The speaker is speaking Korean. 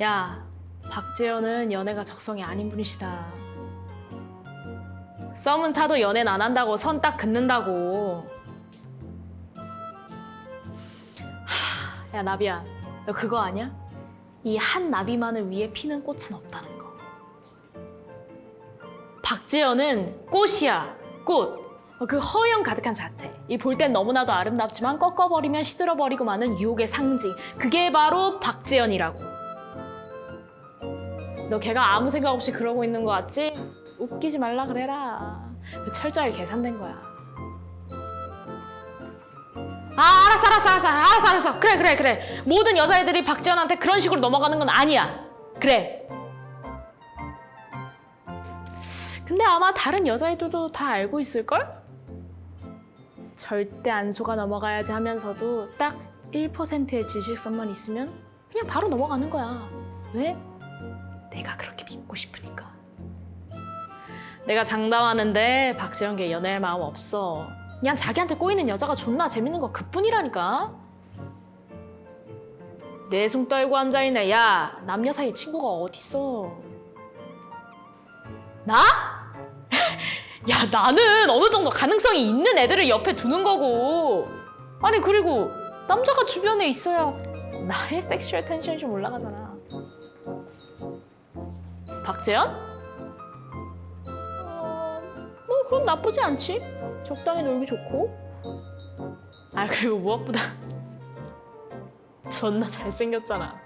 야, 박재현은 연애가 적성이 아닌 분이시다. 썸은 타도 연애는 안 한다고 선 딱 긋는다고. 하, 야 나비야, 너 그거 아냐? 이 한 나비만을 위해 피는 꽃은 없다는 거. 박재현은 꽃이야, 꽃. 어, 그 허영 가득한 자태. 이 볼 땐 너무나도 아름답지만 꺾어버리면 시들어버리고 마는 유혹의 상징. 그게 바로 박재현이라고. 너 걔가 아무 생각 없이 그러고 있는 거 같지? 웃기지 말라 그래라. 그 철저하게 계산된 거야. 아 알았어 알았어 알았어 알았어 알았어 그래 그래 그래 모든 여자애들이 박재현한테 그런 식으로 넘어가는 건 아니야 그래 근데 아마 다른 여자애들도 다 알고 있을걸? 절대 안 속아 넘어가야지 하면서도 딱 1%의 질식선만 있으면 그냥 바로 넘어가는 거야 왜? 내가 그렇게 믿고 싶으니까. 내가 장담하는데 걔 연애할 마음 없어. 그냥 자기한테 꼬이는 여자가 존나 재밌는 거 그뿐이라니까. 내숭 떨고 앉아있네. 야 남녀 사이에 친구가 어딨어? 나? 야 나는 어느 정도 가능성이 있는 애들을 옆에 두는 거고. 아니 그리고 남자가 주변에 있어야 나의 섹슈얼 텐션이 좀 올라가잖아 박재현? 어, 뭐 그건 나쁘지 않지. 적당히 놀기 좋고. 아 그리고 무엇보다 존나 잘생겼잖아